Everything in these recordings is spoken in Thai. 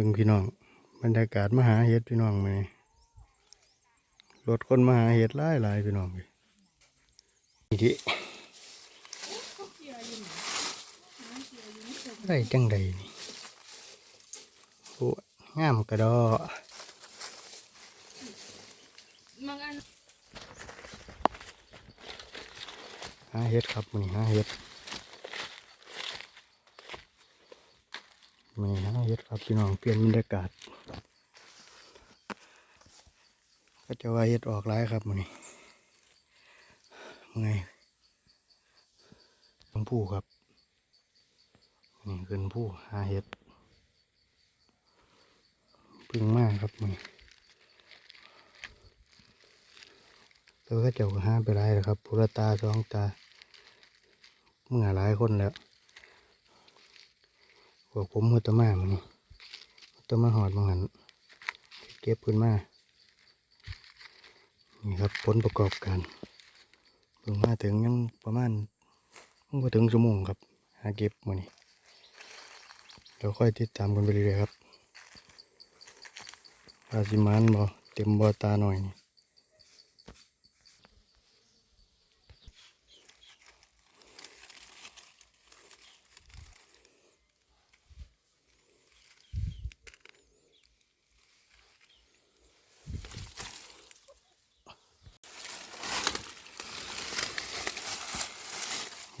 บิ่งพี่น้องบรรยากาศมหาเห็ดพี่น้องมานี่รถคนมหาเห็ดหลายหลายพี่น้องนี่ดิได้จังใดนี่โอ้งามกระดอหาเห็ดครับมันหาเห็ด มันหาเห็ดครับพี่น้องเปลี่ยนบรรยากาศ ก็จะว่าเห็ดออกหลายครับมันนี่ไงต้งผู้ครับนี่ขึ้นผู้หาเห็ดพึ่งมากครับมันตัวก็เจ้าก็หาไปหลายแล้วครับพุระตาสองตาเมื่อหลายคนแล้ว พวกผมมือตะมามันนี่ตะมาหอดมังหันเก็บขึ้นมานี่ครับผลประกอบการเพิ่งมาถึงยังประมาณมันก็ถึงชั่วโมงครับ หาเก็บมันนี่เดี๋ยวค่อยติดตามกันไปเรื่อยๆครับปลาสิมานบ่เต็มบอตาหน่อยนี่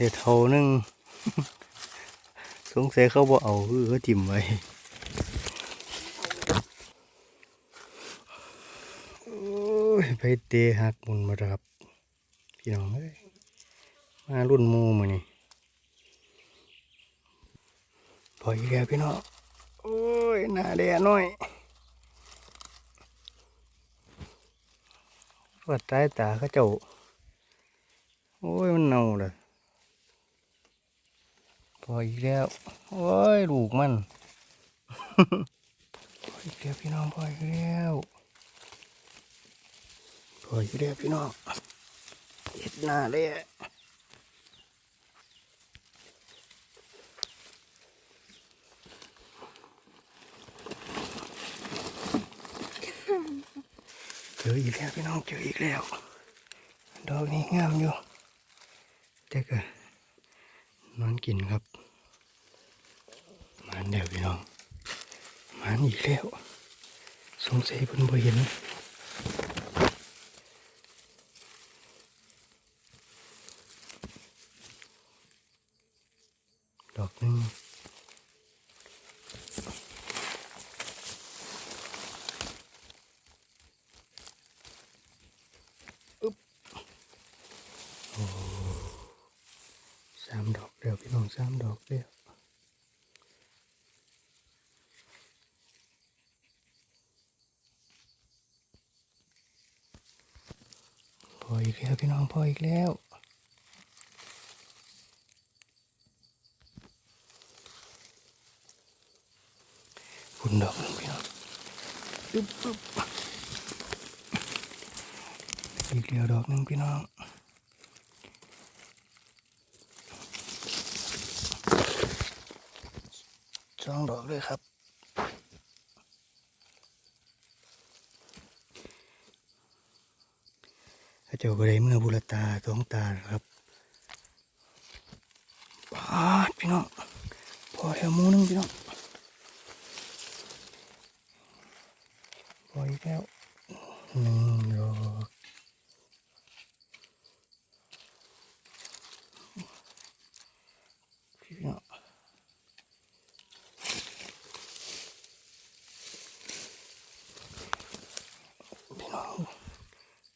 เดี๋ยวเท่านึงสงสัยเขาบ่เอาคือเขาจิ้มไว้ไปเตะหักมุนมาครับพี่น้องเอ้ยมารุ่นมูมานี่พออีกแล้วพี่น้องโอ้ยหน้าแดงหน่อยวัดใต้ตาเขาเจ้าโอ้ยมันเน่าเลย พออีกแล้ว โอ้ย ลูกมันออีกแล้วพี่น้องพออีกแล้วพออยู่เรียพี่น้องเห็ดหน้าเลยเจออีกแล้วพี่น้องเจออีกแล้ว ดอกนี้งามอยู่แต่ก็ นอนกินครับมันเดียวพี่น้องมันอีกแล้วสงสัยเพิ่นบ่เห็นดอกนึงอึ๊บโอ้ สามดอกเดียวพี่น้องสามดอกเดียวพออีกแล้วพี่น้องพออีกแล้วคุณดอกพี่น้องปึ๊บปึ๊บอีกเดียวดอกหนึ่งพี่น้อง สองดอกเลยครับข้าเจ้าก็ได้เมื่อบุรตาสองตาครับปาดพี่น้องพอแล้วหมูหนึงพี่น้องพออีกแล้วหนึ่งดอก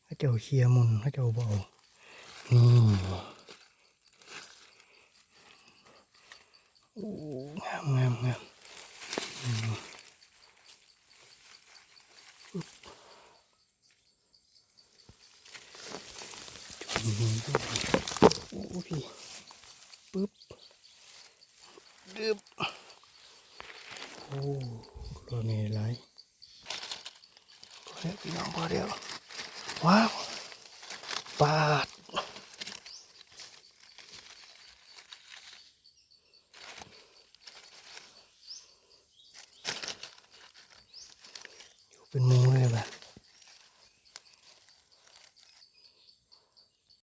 พระเจ้าเคลียมุนพระเจ้าเบานี่งามงามงาม เนี่ยพี่น้องพอเดียว ว้าวปาดอยู่เป็นมูเลย